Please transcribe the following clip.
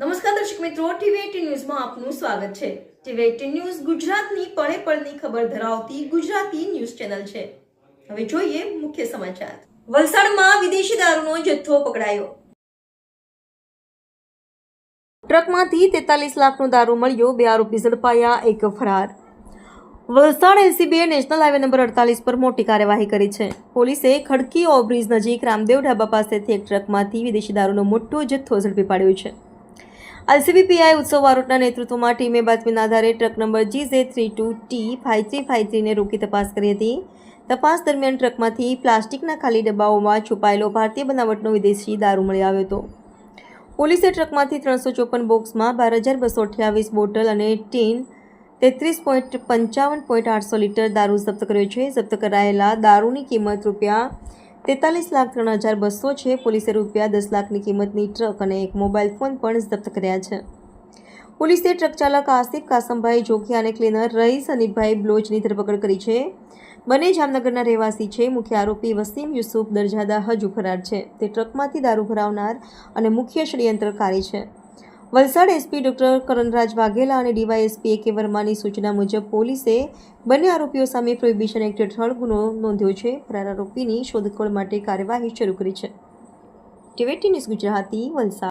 નમસ્કાર દર્શક મિત્રો ટીવી ન્યૂઝમાં આપનું સ્વાગત છે. ટીવી એટીન ન્યૂઝ ગુજરાતની પળે પળની ખબર ધરાવતી ગુજરાતી ન્યૂઝ ચેનલ છે. હવે જોઈએ મુખ્ય સમાચાર. વલસાડમાં વિદેશી દારૂનો જથ્થો પકડાયો. ટ્રકમાંથી તેતાલીસ લાખનો દારૂ મળ્યો, બે આરોપી ઝડપાયા, એક ફરાર. વલસાડ એલસીબીએ નેશનલ હાઈવે નંબર અડતાલીસ પર મોટી કાર્યવાહી કરી છે. પોલીસે ખડકી ઓવરબ્રિજ નજીક રામદેવ ઢાબા પાસેથી એક ટ્રકમાંથી વિદેશી દારૂનો મોટો જથ્થો ઝડપી પાડ્યો છે. એલસીબી પીઆઈ ઉત્સવ વારોટના નેતૃત્વમાં ટીમે બાતમીના આધારે truck number G J three two T five three five થ્રીને રોકી તપાસ કરી હતી. તપાસ દરમિયાન ટ્રકમાંથી પ્લાસ્ટિકના ખાલી ડબ્બાઓમાં છુપાયેલો ભારતીય બનાવટનો વિદેશી દારૂ મળી આવ્યો હતો. પોલીસે ટ્રકમાંથી ત્રણસો ચોપન બોક્સમાં બાર હજાર બસો અઠ્યાવીસ બોટલ અને ટીન તેત્રીસ પોઈન્ટ પંચાવન પોઈન્ટ આઠસો લીટર દારૂ જપ્ત કર્યો છે. જપ્ત કરાયેલા દારૂની કિંમત રૂપિયા તેતાલીસ લાખ ત્રણ હજાર બસો છે. પોલીસે રૂપિયા દસ લાખની કિંમતની ટ્રક અને એક મોબાઈલ ફોન પણ જપ્ત કર્યા છે. પોલીસે ટ્રક ચાલક આસિફ કાસમભાઈ જોખિયા અને ક્લીનર રહીસ અનિભાઈ બ્લોચની ધરપકડ કરી છે. બંને જામનગરના રહેવાસી છે. મુખ્ય આરોપી વસીમ યુસુફ દરજાદા હજુ ફરાર છે. તે ટ્રકમાંથી દારૂ ભરાવનાર અને મુખ્ય ષડયંત્રકારી છે. વલસાડ એસપી ડોક્ટર કરણરાજ વાઘેલા અને ડીવાયએસપી એ કે વર્માની સૂચના મુજબ પોલીસે બંને આરોપીઓ સામે પ્રોહિબિશન એક્ટ હેઠળ ગુનો નોંધ્યો છે. ફરાર આરોપીની શોધખોળ માટે કાર્યવાહી શરૂ કરી છે. TVT news Gujarati, Valsad.